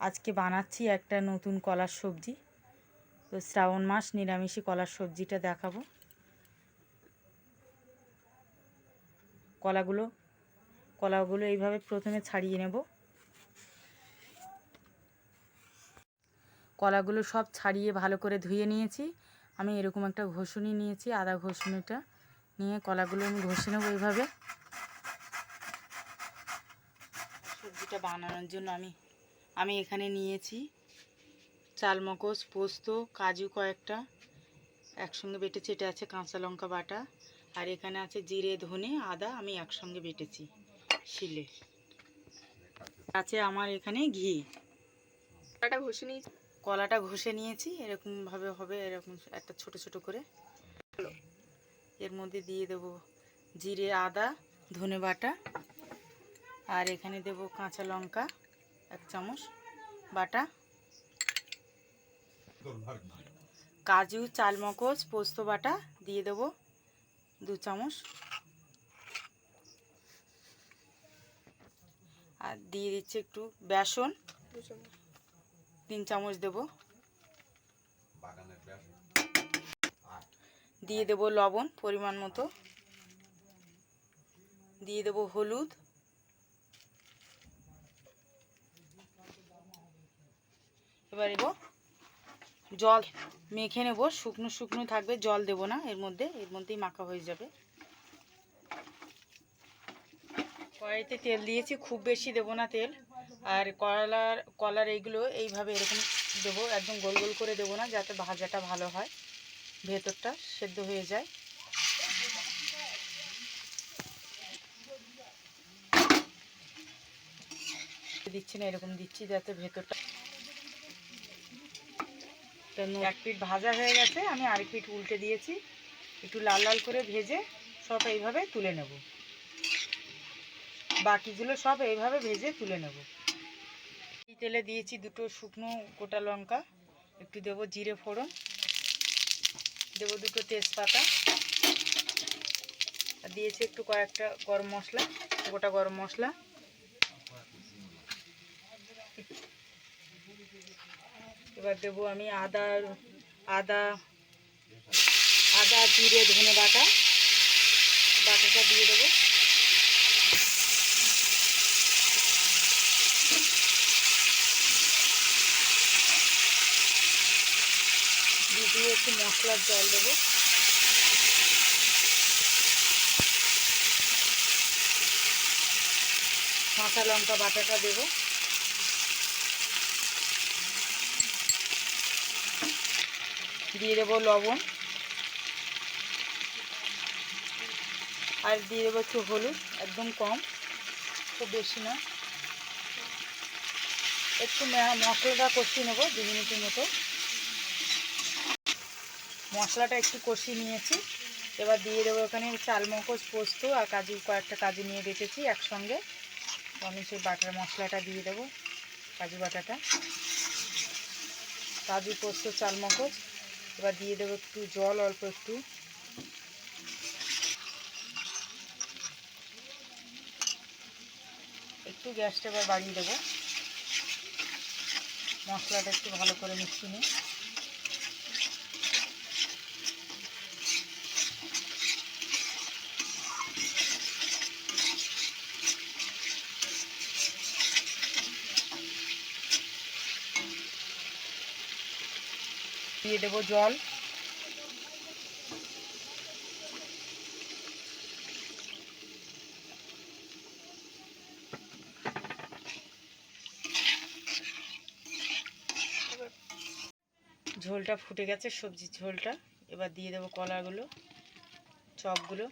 আজকে বানাচ্ছি একটা নতুন কলার সবজি। তো শ্রাবণ মাস নিরামিষি কলার সবজিটা দেখাবো। কলাগুলো কলাগুলো এইভাবে প্রথমে ছাড়িয়ে নেব। কলাগুলো সব ছাড়িয়ে ভালো করে ধুয়ে নিয়েছি। আমি এরকম একটা ঘষুনি নিয়েছি, আদা ঘষুনিটা নিয়ে কলাগুলো আমি ঘষে নেব এইভাবে। সবজিটা বানানোর জন্য আমি আমি এখানে নিয়েছি। চালমগজ পোস্ত কাজু কয়েকটা। একসঙ্গে বেটেছি এটা আছে কাঁচা লঙ্কা বাটা। আর এখানে আছে জিরে ধনে আদা আমি একসঙ্গে বেটেছি শিলে। আছে আমার এখানে ঘি। কলাটা ঘষে নিয়েছি। কলাটা ঘষে নিয়েছি এরকমভাবে হবে এরকম একটা ছোট ছোট করে। এর মধ্যে দিয়ে দেব জিরে আদা ধনে বাটা। আর এখানে দেব কাঁচা লঙ্কা। এক চামচ বাটা। কাজু চালমগজ পোস্ত বাটা দিয়ে দেব দু চামচ। আর দিয়ে দিচ্ছি একটু বেসন। তিন চামচ দেব। দিয়ে দেব লবণ পরিমাণ মতো। দিয়ে দেব হলুদ। এবার দেব জল মেখে নেব, শুকনো শুকনো থাকবে, জল দেব না, এর মধ্যে, এর মধ্যেই মাখা হয়ে যাবে। কড়াইতে তেল দিয়েছি, খুব বেশি দেব না তেল। আর কলার কলার এইগুলো এইভাবে এরকম দেবো, একদম গোল গোল করে দেবো না, যাতে ভাজাটা ভালো হয়। ভেতরটা সেদ্ধ হয়ে যায়। দিচ্ছি না, এরকম দিচ্ছি যাতে ভেতরটা এক পিঠ ভাজা হয়ে গেছে, আমি আরেক পিঠ উল্টে দিয়েছি। একটু লাল লাল করে ভেজে সব এইভাবে তুলে নেব। বাকিগুলো সব এইভাবে ভেজে তুলে নেব। তেলে দিয়েছি দুটো শুকনো গোটা লঙ্কা, একটু দেবো জিরে ফোড়ন, দেবো দুটো তেজপাতা, আর দিয়েছি একটু কয়েকটা গরম মশলা, গোটা গরম মশলা। এবার দেবো আমি আদা আদা আদা, জিরে, ধনে বাটা। বাটাটা দিয়ে দেবো। দিয়ে একটু মশলার জল দেবো। কাঁচা লঙ্কা বাটাটা দেবো। দিয়ে দেবো লবণ। আর দিয়ে দেবো একটু হলুদ, একদম কম, খুব বেশি না। একটু মশলাটা কষিয়ে নেব, দু মিনিটের মতো। মশলাটা একটু কষিয়ে নিয়েছি। এবার দিয়ে দেবো এখানে চালমগজ পোস্ত আর কাজু, কয়েকটা কাজু নিয়ে বেটেছি একসঙ্গে। আমি সেই বাটার মশলাটা দিয়ে দেবো, কাজু বাটাটা। কাজু পোস্ত চালমগজ এবার দিয়ে দেবো একটু জল, অল্প একটু। একটু গ্যাসটা এবার বাড়িয়ে দেবো। মশলাটা একটু ভালো করে মিশিয়ে নিই। দিয়ে দেব জল। ঝোলটা ফুটে গেছে সবজি ঝোলটা। এবার দিয়ে দেবো কলাগুলো চপগুলো।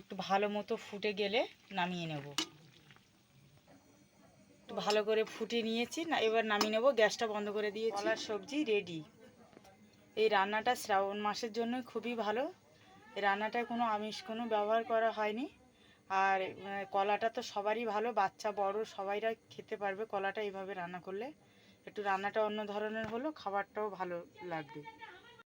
একটু ভালো মতো ফুটে গেলে নামিয়ে নেব। একটু ভালো করে ফুটে নিয়েছি না এবার নামিয়ে নেব। গ্যাসটা বন্ধ করে দিয়েছি। কলার সবজি রেডি এই রান্নাটা শ্রাবণ মাসের জন্য খুবই ভালো। এই রান্নাটায় কোনো আমিষ কোনো ব্যবহার করা হয়নি। আর কলাটা তো সবারই ভালো বাচ্চা বড় সবাইরা খেতে পারবে কলাটা এইভাবে রান্না করলে। একটু রান্নাটা অন্য ধরনের হলো খাবারটাও ভালো লাগবে।